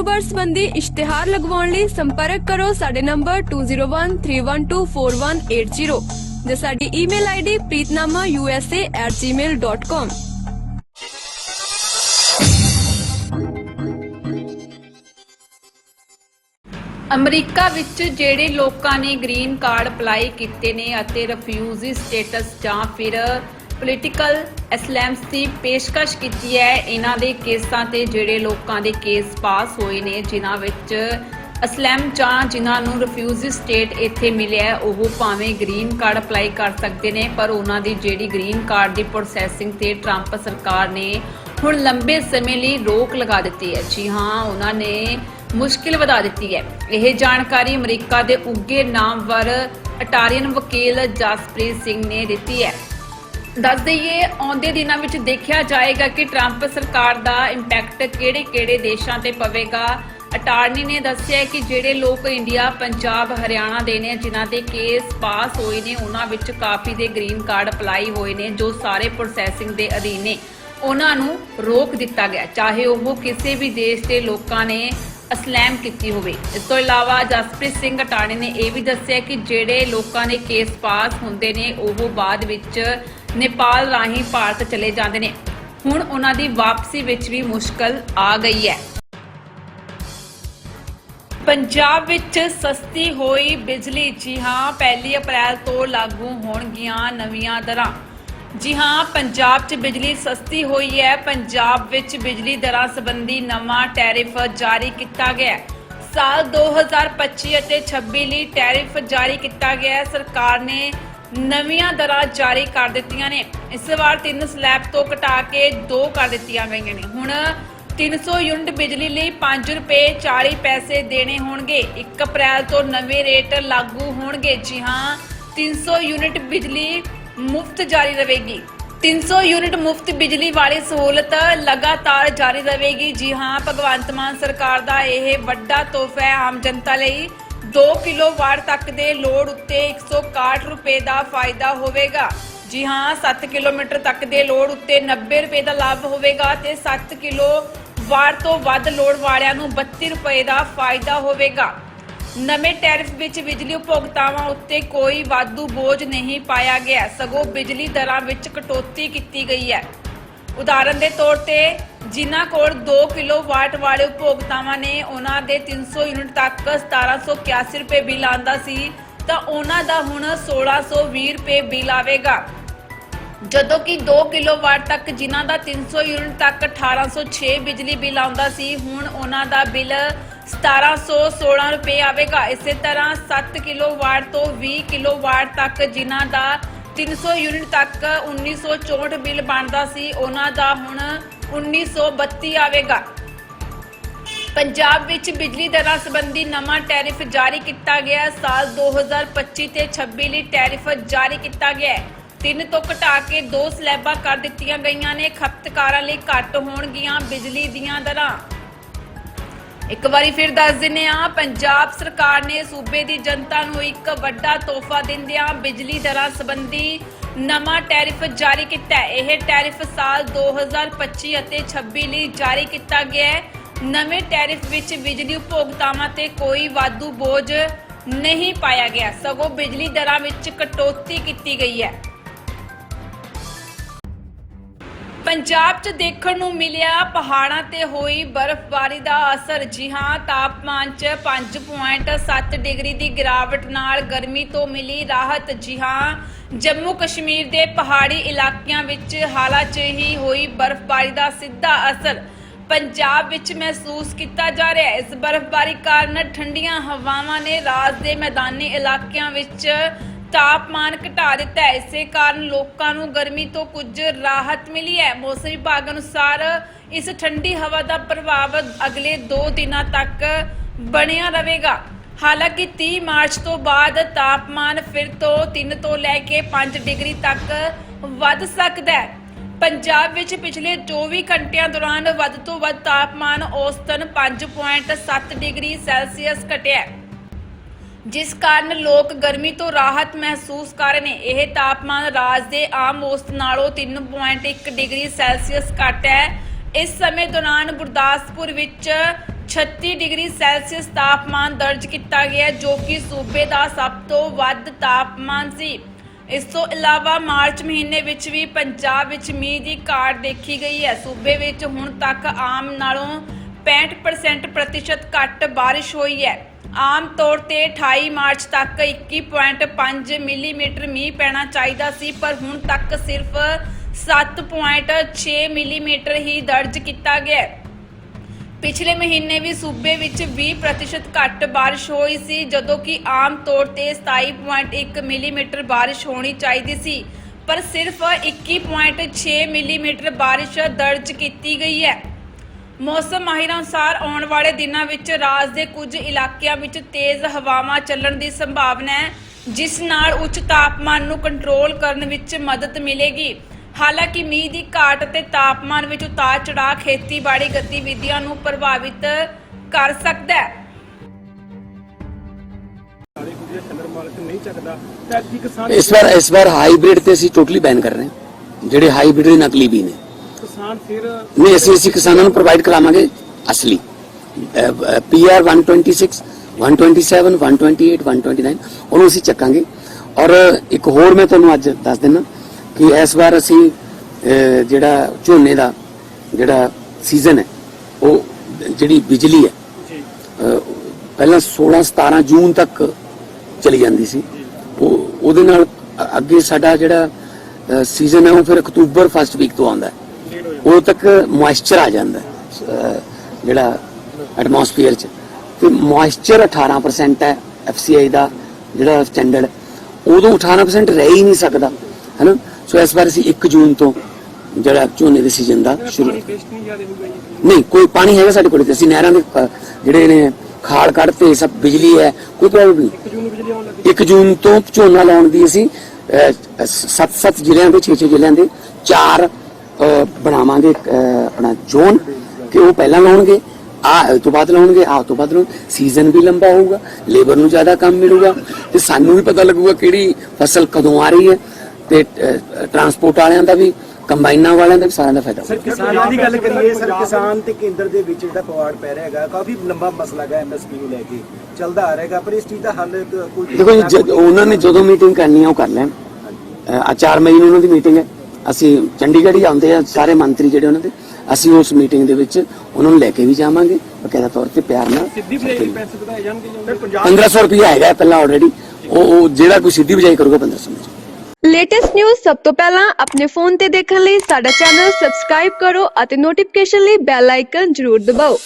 ਕਾਰੋਬਾਰ ਸੰਬੰਧੀ ਇਸ਼ਤਿਹਾਰ ਲਗਵਾਉਣ ਲਈ ਸੰਪਰਕ ਕਰੋ ਸਾਡੇ ਨੰਬਰ 2013124180 ਜਾਂ ਸਾਡੀ ਈਮੇਲ ਆਈਡੀ preetnamausa@gmail.com ਅਮਰੀਕਾ ਵਿੱਚ ਜਿਹੜੇ ਲੋਕਾਂ ਨੇ ਗ੍ਰੀਨ ਕਾਰਡ ਅਪਲਾਈ ਕੀਤੇ ਨੇ ਅਤੇ ਰਿਫਿਊਜੀ ਸਟੇਟਸ ਜਾਂ ਫਿਰ ਪੋਲੀਟੀਕਲ ਅਸਲੈਮਸ ਦੀ ਪੇਸ਼ਕਸ਼ ਕੀਤੀ ਹੈ। ਇਹਨਾਂ ਦੇ ਕੇਸਾਂ ਤੇ ਜਿਹੜੇ ਲੋਕਾਂ ਦੇ ਕੇਸ ਪਾਸ ਹੋਏ ਨੇ, ਜਿਨ੍ਹਾਂ ਵਿੱਚ ਅਸਲੈਮ ਜਾਂ ਜਿਨ੍ਹਾਂ ਨੂੰ ਰਿਫਿਊਜੀ ਸਟੇਟ ਇੱਥੇ ਮਿਲਿਆ ਉਹ ਭਾਵੇਂ ਗ੍ਰੀਨ ਕਾਰਡ ਅਪਲਾਈ ਕਰ ਸਕਦੇ ਨੇ, ਪਰ ਉਹਨਾਂ ਦੀ ਜਿਹੜੀ ਗ੍ਰੀਨ ਕਾਰਡ ਦੀ ਪ੍ਰੋਸੈਸਿੰਗ ਤੇ ਟਰੰਪ ਸਰਕਾਰ ਨੇ ਹੁਣ ਲੰਬੇ ਸਮੇਂ ਲਈ ਰੋਕ ਲਗਾ ਦਿੱਤੀ ਹੈ। ਜੀ ਹਾਂ, ਉਹਨਾਂ ਨੇ ਮੁਸ਼ਕਿਲ ਵਧਾ ਦਿੱਤੀ ਹੈ। ਇਹ ਜਾਣਕਾਰੀ ਅਮਰੀਕਾ ਦੇ ਉੱਗੇ ਨਾਮਵਰ ਅਟਾਰੀਅਨ ਵਕੀਲ ਜਸਪ੍ਰੀਤ ਸਿੰਘ ਨੇ ਦਿੱਤੀ ਹੈ। ਦੱਸ ਦਈਏ, ਆਉਂਦੇ ਦਿਨਾਂ ਵਿੱਚ ਦੇਖਿਆ ਜਾਏਗਾ ਕਿ ਟਰੰਪ ਸਰਕਾਰ ਦਾ ਇੰਪੈਕਟ ਕਿਹੜੇ-ਕਿਹੜੇ ਦੇਸ਼ਾਂ ਤੇ ਪਵੇਗਾ। ਅਟਾਰਨੀ ਨੇ ਦੱਸਿਆ ਕਿ ਜਿਹੜੇ ਲੋਕ ਇੰਡੀਆ, ਪੰਜਾਬ, ਹਰਿਆਣਾ ਦੇ ਨੇ, ਜਿਨ੍ਹਾਂ ਦੇ ਕੇਸ ਪਾਸ ਹੋਏ ਨੇ, ਉਹਨਾਂ ਵਿੱਚ ਕਾਫੀ ਦੇ ਗ੍ਰੀਨ ਕਾਰਡ ਅਪਲਾਈ ਹੋਏ ਨੇ, ਜੋ ਸਾਰੇ ਪ੍ਰੋਸੈਸਿੰਗ ਦੇ ਅਧੀਨ ਨੇ। ਉਹਨਾਂ ਨੂੰ ਰੋਕ ਦਿੱਤਾ ਗਿਆ, ਚਾਹੇ ਉਹ ਕਿਸੇ ਵੀ ਦੇਸ਼ ਦੇ ਲੋਕਾਂ ਨੇ ਅਸਲੈਮ ਕੀਤੀ ਹੋਵੇ। ਇਸ ਤੋਂ ਇਲਾਵਾ ਜਸਪ੍ਰੀਤ ਸਿੰਘ ਅਟਾਰਨੀ ਨੇ ਇਹ ਵੀ ਦੱਸਿਆ ਕਿ ਜਿਹੜੇ ਲੋਕਾਂ ਦੇ ਕੇਸ ਪਾਸ ਹੁੰਦੇ ਨੇ, ਉਹ ਬਾਅਦ ਵਿੱਚ ਨੇਪਾਲ ਰਾਹੀਂ ਭਾਰਤ ਚਲੇ ਜਾਂਦੇ ਨੇ। ਹੁਣ ਉਹਨਾਂ ਦੀ ਵਾਪਸੀ ਵਿੱਚ ਵੀ ਮੁਸ਼ਕਲ ਆ ਗਈ ਹੈ। ਪੰਜਾਬ ਵਿੱਚ ਸਸਤੀ ਹੋਈ ਬਿਜਲੀ। ਜੀ ਹਾਂ 1 ਅਪ੍ਰੈਲ ਤੋਂ ਲਾਗੂ ਹੋਣਗੀਆਂ ਨਵੀਆਂ ਦਰਾਂ। ਜੀ ਹਾਂ, ਪੰਜਾਬ 'ਚ ਬਿਜਲੀ ਸਸਤੀ ਹੋਈ ਹੈ। ਪੰਜਾਬ ਵਿੱਚ ਬਿਜਲੀ ਦਰਾਂ ਸੰਬੰਧੀ ਨਵਾਂ ਟੈਰਿਫ ਜਾਰੀ ਕੀਤਾ ਗਿਆ ਹੈ। ਸਾਲ 2025 ਅਤੇ 26 ਲਈ ਟੈਰਿਫ ਜਾਰੀ ਕੀਤਾ ਗਿਆ ਹੈ। ਸਰਕਾਰ ਨੇ ਨਵੀਆਂ ਦਰਾਂ ਜਾਰੀ ਕਰ ਦਿੱਤੀਆਂ ਨੇ। ਇਸ ਵਾਰ ਤਿੰਨ ਸਲੈਬ ਤੋਂ ਘਟਾ ਕੇ ਦੋ ਕਰ ਦਿੱਤੀਆਂ ਗਈਆਂ ਨੇ। ਹੁਣ 300 ਯੂਨਿਟ ਬਿਜਲੀ ਲਈ 5 ਰੁਪਏ 40 ਪੈਸੇ ਦੇਣੇ ਹੋਣਗੇ। 1 ਅਪ੍ਰੈਲ ਤੋਂ ਨਵੇਂ ਰੇਟ ਲਾਗੂ ਹੋਣਗੇ। ਜੀ ਹਾਂ 300 ਯੂਨਿਟ ਬਿਜਲੀ ਮੁਫਤ ਜਾਰੀ ਰਹੇਗੀ। 300 ਯੂਨਿਟ ਮੁਫਤ ਬਿਜਲੀ ਵਾਲੀ ਸਹੂਲਤ ਲਗਾਤਾਰ ਜਾਰੀ ਰਹੇਗੀ। ਜੀ ਹਾਂ, ਭਗਵੰਤ ਮਾਨ ਸਰਕਾਰ ਦਾ ਇਹ ਵੱਡਾ ਤੋਹਫਾ ਹੈ ਆਮ ਜਨਤਾ ਲਈ। 2 ਕਿਲੋਵਾਟ ਤੱਕ ਦੇ ਲੋਡ ਉੱਤੇ 161 ਰੁਪਏ ਦਾ ਫਾਇਦਾ ਹੋਵੇਗਾ। ਜੀ ਹਾਂ 7 ਕਿਲੋਮੀਟਰ ਤੱਕ ਦੇ ਲੋਡ ਉੱਤੇ 90 ਰੁਪਏ ਦਾ ਲਾਭ ਹੋਵੇਗਾ ਤੇ 7 ਕਿਲੋ ਵਾਰ ਤੋਂ ਵੱਧ ਲੋਡ ਵਾਲਿਆਂ ਨੂੰ 32 ਰੁਪਏ ਦਾ ਫਾਇਦਾ ਹੋਵੇਗਾ। ਨਵੇਂ ਟੈਰਿਫ ਵਿੱਚ ਬਿਜਲੀ ਉਪਭੋਗਤਾਵਾਂ ਉੱਤੇ ਕੋਈ ਵਾਧੂ ਬੋਝ ਨਹੀਂ ਪਾਇਆ ਗਿਆ। ਸਗੋਂ ਬਿਜਲੀ ਦਰਾਂ ਵਿੱਚ ਕਟੌਤੀ ਕੀਤੀ ਗਈ ਹੈ। ਉਦਾਹਰਨ ਦੇ ਤੌਰ ਤੇ ਜਿਨ੍ਹਾਂ ਕੋਲ 2 ਕਿਲੋਵਾਟ ਵਾਲੇ ਉਪਭੋਗਤਾਵਾਂ ਨੇ, ਉਹਨਾਂ ਦੇ 300 ਯੂਨਿਟ ਤੱਕ 1781 ਰੁਪਏ ਬਿੱਲ ਆਂਦਾ ਸੀ, ਤਾਂ ਉਹਨਾਂ ਦਾ ਹੁਣ 1620 ਰੁਪਏ ਬਿੱਲ ਆਵੇਗਾ। ਜਦੋਂ ਕਿ 2 ਕਿਲੋਵਾਟ ਤੱਕ ਜਿਨ੍ਹਾਂ ਦਾ 300 ਯੂਨਿਟ ਤੱਕ 1806 ਬਿਜਲੀ ਬਿੱਲ ਆਉਂਦਾ ਸੀ, ਹੁਣ ਉਹਨਾਂ ਦਾ ਬਿੱਲ 1716 ਰੁਪਏ ਆਵੇਗਾ। ਇਸੇ ਤਰ੍ਹਾਂ 7 ਕਿਲੋਵਾਟ ਤੋਂ 20 ਕਿਲੋਵਾਟ ਤੱਕ ਜਿਨ੍ਹਾਂ ਦਾ 300 ਯੂਨਿਟ ਤੱਕ 1964 ਬਿੱਲ ਬਣਦਾ ਸੀ, ਉਹਨਾਂ ਦਾ ਹੁਣ 1932 ਆਵੇਗਾ। ਪੰਜਾਬ ਵਿੱਚ ਬਿਜਲੀ ਦਰਾਂ ਸੰਬੰਧੀ ਨਵਾਂ ਟੈਰਿਫ ਜਾਰੀ ਕੀਤਾ ਗਿਆ। ਹੈ। ਸਾਲ 2025 ਤੇ 26 ਲਈ ਟੈਰਿਫ ਜਾਰੀ ਕੀਤਾ ਗਿਆ ਹੈ। ਤਿੰਨ ਤੋਂ ਘਟਾ ਕੇ ਦੋ ਸਲੈਬਾਂ ਕਰ ਦਿੱਤੀਆਂ ਗਈਆਂ ਨੇ। ਖਪਤਕਾਰਾਂ ਲਈ ਘੱਟ ਹੋਣਗੀਆਂ ਬਿਜਲੀ ਦੀਆਂ ਦਰਾਂ। ਇੱਕ ਵਾਰੀ ਫਿਰ ਦੱਸ ਦਿੰਨੇ ਆ ਪੰਜਾਬ ਸਰਕਾਰ ਨੇ ਸੂਬੇ ਦੀ ਜਨਤਾ ਨੂੰ ਇੱਕ ਵੱਡਾ ਤੋਹਫਾ ਦਿੰਦਿਆਂ ਬਿਜਲੀ ਦਰਾਂ ਸੰਬੰਧੀ ਨਵਾਂ ਟੈਰਿਫ ਜਾਰੀ ਕੀਤਾ ਹੈ। ਇਹ ਟੈਰਿਫ ਸਾਲ 2025 ਅਤੇ 26 ਲਈ ਜਾਰੀ ਕੀਤਾ ਗਿਆ ਹੈ। ਨਵੇਂ ਟੈਰਿਫ ਵਿੱਚ ਬਿਜਲੀ ਉਪਭੋਗਤਾਵਾਂ ਤੇ ਕੋਈ ਵਾਧੂ ਬੋਝ ਨਹੀਂ ਪਾਇਆ ਗਿਆ। ਸਗੋਂ ਬਿਜਲੀ ਦਰਾਂ ਵਿੱਚ ਕਟੌਤੀ ਕੀਤੀ ਗਈ ਹੈ। ਪੰਜਾਬ 'ਚ ਦੇਖਣ ਨੂੰ ਮਿਲਿਆ ਪਹਾੜਾਂ ਤੇ ਹੋਈ ਬਰਫ਼ਬਾਰੀ ਦਾ ਅਸਰ। ਜੀ ਹਾਂ, ਤਾਪਮਾਨ 'ਚ 5.7 ਡਿਗਰੀ ਦੀ ਗਿਰਾਵਟ ਨਾਲ ਗਰਮੀ ਤੋਂ ਮਿਲੀ ਰਾਹਤ। ਜੀ ਹਾਂ, ਜੰਮੂ ਕਸ਼ਮੀਰ ਦੇ ਪਹਾੜੀ ਇਲਾਕਿਆਂ ਵਿੱਚ ਹਾਲਾਂ 'ਚ ਹੀ ਹੋਈ ਬਰਫ਼ਬਾਰੀ ਦਾ ਸਿੱਧਾ ਅਸਰ। ਪੰਜਾਬ ਵਿੱਚ ਮਹਿਸੂਸ ਕੀਤਾ ਜਾ ਰਿਹਾ ਹੈ ਇਸ ਬਰਫ਼ਬਾਰੀ ਕਾਰਨ ਠੰਡੀਆਂ ਹਵਾਵਾਂ ਨੇ ਰਾਜ ਦੇ ਮੈਦਾਨੀ ਇਲਾਕਿਆਂ ਵਿੱਚ ਤਾਪਮਾਨ ਘਟਾ ਦਿੱਤਾ ਹੈ। ਇਸੇ ਕਾਰਨ ਲੋਕਾਂ ਨੂੰ ਗਰਮੀ ਤੋਂ ਕੁਝ ਰਾਹਤ ਮਿਲੀ ਹੈ। ਮੌਸਮ ਵਿਭਾਗ ਅਨੁਸਾਰ ਇਸ ਠੰਡੀ ਹਵਾ ਦਾ ਪ੍ਰਭਾਵ ਅਗਲੇ 2 ਦਿਨਾਂ ਤੱਕ ਬਣਿਆ ਰਹੇਗਾ। ਹਾਲਾਂਕਿ 30 ਮਾਰਚ ਤੋਂ ਬਾਅਦ ਤਾਪਮਾਨ ਫਿਰ ਤੋਂ 3 ਤੋਂ ਲੈ ਕੇ 5 ਡਿਗਰੀ ਤੱਕ ਵੱਧ ਸਕਦਾ ਹੈ। ਪੰਜਾਬ ਵਿੱਚ ਪਿਛਲੇ 24 ਘੰਟਿਆਂ ਦੌਰਾਨ ਵੱਧ ਤੋਂ ਵੱਧ ਤਾਪਮਾਨ ਔਸਤਨ 5.7 ਡਿਗਰੀ ਸੈਲਸੀਅਸ ਘਟਿਆ ਹੈ। ਜਿਸ ਕਾਰਨ ਲੋਕ ਗਰਮੀ ਤੋਂ ਰਾਹਤ ਮਹਿਸੂਸ ਕਰ ਰਹੇ ਨੇ। ਇਹ ਤਾਪਮਾਨ ਰਾਜ ਦੇ ਆਮ ਔਸਤ ਨਾਲੋਂ 3.1 ਡਿਗਰੀ ਸੈਲਸੀਅਸ ਘੱਟ ਹੈ। ਇਸ ਸਮੇਂ ਦੌਰਾਨ ਗੁਰਦਾਸਪੁਰ ਵਿੱਚ 36 ਡਿਗਰੀ ਸੈਲਸੀਅਸ ਤਾਪਮਾਨ ਦਰਜ ਕੀਤਾ ਗਿਆ ਜੋ ਕਿ ਸੂਬੇ ਦਾ ਸਭ ਤੋਂ ਵੱਧ ਤਾਪਮਾਨ ਸੀ। ਇਸ ਤੋਂ ਇਲਾਵਾ ਮਾਰਚ ਮਹੀਨੇ ਵਿੱਚ ਵੀ ਪੰਜਾਬ ਵਿੱਚ ਮੀਂਹ ਦੀ ਘਾਟ ਦੇਖੀ ਗਈ ਹੈ। ਸੂਬੇ ਵਿੱਚ ਹੁਣ ਤੱਕ ਆਮ ਨਾਲੋਂ 65% ਪ੍ਰਤੀਸ਼ਤ ਘੱਟ ਬਾਰਿਸ਼ ਹੋਈ ਹੈ। ਆਮ ਤੌਰ ਤੇ 28 ਮਾਰਚ ਤੱਕ 21.5 ਮਿਲੀਮੀਟਰ ਮੀਂਹ ਪੈਣਾ ਚਾਹੀਦਾ ਸੀ, ਪਰ ਹੁਣ ਤੱਕ ਸਿਰਫ 7.6 ਮਿਲੀਮੀਟਰ ਹੀ ਦਰਜ ਕੀਤਾ ਗਿਆ। ਪਿਛਲੇ ਮਹੀਨੇ ਵੀ ਸੂਬੇ ਵਿੱਚ 20% ਘੱਟ ਬਾਰਿਸ਼ ਹੋਈ ਸੀ, ਜਦੋਂ ਕਿ ਆਮ ਤੌਰ ਤੇ 27.1 ਮਿਲੀਮੀਟਰ ਬਾਰਿਸ਼ ਹੋਣੀ ਚਾਹੀਦੀ ਸੀ, ਪਰ ਸਿਰਫ 21.6 ਮਿਲੀਮੀਟਰ ਬਾਰਿਸ਼ ਦਰਜ ਕੀਤੀ ਗਈ ਹੈ। ਮੌਸਮ ਮਾਹਿਰਾਂ ਅਨੁਸਾਰ ਆਉਣ ਵਾਲੇ ਦਿਨਾਂ ਵਿੱਚ ਰਾਜ ਦੇ ਕੁਝ ਇਲਾਕਿਆਂ ਵਿੱਚ ਤੇਜ਼ ਹਵਾਵਾਂ ਚੱਲਣ ਦੀ ਸੰਭਾਵਨਾ ਹੈ, ਜਿਸ ਨਾਲ ਉੱਚ ਤਾਪਮਾਨ ਨੂੰ ਕੰਟਰੋਲ ਕਰਨ ਵਿੱਚ ਮਦਦ ਮਿਲੇਗੀ। ਹਾਲਾਂਕਿ ਮੀਂਹ ਦੀ ਘਾਟ ਅਤੇ ਤਾਪਮਾਨ ਵਿੱਚ ਉਤਾਰ ਚੜਾਅ ਖੇਤੀਬਾੜੀ ਗਤੀਵਿਧੀਆਂ ਨੂੰ ਪ੍ਰਭਾਵਿਤ ਕਰ ਸਕਦਾ ਹੈ। ਸਾਰੇ ਕੁਝ ਸ਼ੰਦਰ ਮਾਲਕ ਨਹੀਂ ਚੱਕਦਾ ਤਾਂ ਕੀ ਕਿਸਾਨ ਇਸ ਵਾਰ ਇਸ ਵਾਰ ਹਾਈਬ੍ਰਿਡ ਤੇ ਅਸੀਂ ਟੋਟਲੀ ਬੈਨ ਕਰ ਰਹੇ ਹਾਂ। ਜਿਹੜੇ ਹਾਈਬ੍ਰਿਡ ਦੇ ਨਕਲੀ ਵੀ ਨੇ। ਕਿਸਾਨ ਫਿਰ ਨਹੀਂ ਅਸੀਂ ਅਸੀਂ ਕਿਸਾਨਾਂ ਨੂੰ ਪ੍ਰੋਵਾਈਡ ਕਰਾਵਾਂਗੇ ਅਸਲੀ। ਪੀਆਰ 126 127 128 129 ਉਹਨੂੰ ਅਸੀਂ ਚੱਕਾਂਗੇ। ਔਰ ਇੱਕ ਹੋਰ ਮੈਂ ਤੁਹਾਨੂੰ ਅੱਜ ਦੱਸ ਦਿੰਦਾ ਕਿ ਇਸ ਵਾਰ ਅਸੀਂ ਜਿਹੜਾ ਝੋਨੇ ਦਾ ਜਿਹੜਾ ਸੀਜ਼ਨ ਹੈ ਉਹ ਜਿਹੜੀ ਬਿਜਲੀ ਹੈ ਪਹਿਲਾਂ 16 17 ਜੂਨ ਤੱਕ ਚਲੀ ਜਾਂਦੀ ਸੀ। ਉਹ ਉਹਦੇ ਨਾਲ ਅੱਗੇ ਸਾਡਾ ਜਿਹੜਾ ਸੀਜ਼ਨ ਹੈ ਉਹ ਫਿਰ ਅਕਤੂਬਰ ਫਸਟ ਵੀਕ ਤੋਂ ਆਉਂਦਾ ਹੈ। ਉਦੋਂ ਤੱਕ ਮੋਇਸਚਰ ਆ ਜਾਂਦਾ ਜਿਹੜਾ ਐਟਮੋਸਫੀਅਰ ਚ। ਤੇ ਮੋਇਸਚਰ 18% ਹੈ ਐਫਸੀਆਈ ਦਾ ਜਿਹੜਾ ਸਟੈਂਡਰਡ ਉਦੋਂ 18% ਰਹਿ ਹੀ ਨਹੀਂ ਸਕਦਾ ਹੈਨਾ? ਸੋ ਇਸ ਵਾਰ ਅਸੀਂ 1 ਜੂਨ ਤੋਂ ਜਿਹੜਾ ਝੋਨੇ ਦੇ ਸੀਜ਼ਨ ਦਾ ਸ਼ੁਰੂ ਨਹੀਂ ਕੋਈ ਪਾਣੀ ਹੈਗਾ ਸਾਡੇ ਕੋਲ ਤੇ ਅਸੀਂ ਨਹਿਰਾਂ ਦੇ ਜਿਹੜੇ ਨੇ ਖਾਲ ਕੱਢਤੇ ਸਭ ਬਿਜਲੀ ਹੈ ਕੋਈ ਪ੍ਰੋਬਲਮ ਨਹੀਂ। ਇੱਕ ਜੂਨ ਨੂੰ ਬਿਜਲੀ ਆਉਣ ਲੱਗੀ 1 ਜੂਨ ਤੋਂ ਝੋਨਾ ਲਾਉਣ ਦੀ ਅਸੀਂ 7-7 ਜ਼ਿਲ੍ਹਿਆਂ ਦੇ 6-6 ਜ਼ਿਲ੍ਹਿਆਂ ਦੇ ਚਾਰ ਅਹ, ਬਣਾਵਾਂਗੇ ਆਪਣਾ ਜ਼ੋਨ ਕਿ ਉਹ ਪਹਿਲਾਂ ਲਾਉਣਗੇ ਆ ਤੋਂ ਬਾਅਦ ਲਾਉਣਗੇ ਆ ਤੋਂ ਬਾਅਦ ਸੀਜ਼ਨ ਵੀ ਲੰਬਾ ਹੋਊਗਾ ਲੇਬਰ ਨੂੰ ਜ਼ਿਆਦਾ ਕੰਮ ਮਿਲੂਗਾ ਤੇ ਸਾਨੂੰ ਵੀ ਪਤਾ ਲੱਗੂਗਾ ਕਿਹੜੀ ਫਸਲ ਕਦੋਂ ਆ ਰਹੀ ਹੈ। ਤੇ ਟਰਾਂਸਪੋਰਟ ਵਾਲਿਆਂ ਦਾ ਵੀ ਕੰਬਾਈਨਾਂ ਵਾਲਿਆਂ ਦਾ ਵੀ ਸਾਰਿਆਂ ਦਾ ਫਾਇਦਾ ਹੋਊਗਾ। ਕਿਸਾਨਾਂ ਦੀ ਗੱਲ ਕਰੀਏ ਸਰ ਕਿਸਾਨ ਤੇ ਕੇਂਦਰ ਦੇ ਵਿੱਚ ਜਿਹੜਾ ਪਵਾੜ ਪੈ ਰਿਹਾ ਹੈਗਾ ਕਾਫੀ ਲੰਬਾ ਮਸਲਾ ਹੈ ਐਮਐਸਪੀ ਨੂੰ ਲੈ ਕੇ ਚੱਲਦਾ ਆ ਰਿਹਾਗਾ ਪਰ ਇਸ ਚੀਜ਼ ਦਾ ਹੱਲ ਕੋਈ ਦੇਖੋ ਉਹਨਾਂ ਨੇ ਜਦੋਂ ਮੀਟਿੰਗ ਕਰਨੀ ਆ ਉਹ ਕਰ ਲੈਣ। ਆ 4 ਮਈ ਨੂੰ ਉਹਨਾਂ ਦੀ ਮੀਟਿੰਗ ਹੈ। ਅਸੀਂ ਚੰਡੀਗੜ੍ਹ ਹੀ ਆਉਂਦੇ ਆ ਸਾਰੇ ਮੰਤਰੀ ਜਿਹੜੇ ਉਹਨਾਂ ਦੇ ਅਸੀਂ ਉਸ ਮੀਟਿੰਗ ਦੇ ਵਿੱਚ ਉਹਨਾਂ ਨੂੰ ਲੈ ਕੇ ਵੀ ਜਾਵਾਂਗੇ ਬਕਾਇਦਾ ਤੌਰ ਤੇ ਪਿਆਰ ਨਾਲ। ਸਿੱਧੀ ਬਜਾਈ ਪੈਸੇ ਵਧਾਏ ਜਾਣਗੇ ਜੀ ਪੰਜਾਬ 1500 ਰੁਪਏ ਹੈਗਾ ਪਹਿਲਾਂ ਆਲਰੇਡੀ ਉਹ ਉਹ ਜਿਹੜਾ ਕੋਈ ਸਿੱਧੀ ਬਜਾਈ ਕਰੂਗਾ 1500 ਵਿੱਚ ਲੇਟੈਸਟ ਨਿਊਜ਼ ਸਭ ਤੋਂ ਪਹਿਲਾਂ ਆਪਣੇ ਫੋਨ ਤੇ ਦੇਖਣ ਲਈ ਸਾਡਾ ਚੈਨਲ ਸਬਸਕ੍ਰਾਈਬ ਕਰੋ ਅਤੇ ਨੋਟੀਫਿਕੇਸ਼ਨ ਲਈ ਬੈਲ ਆਈਕਨ ਜ਼ਰੂਰ ਦਬਾਓ।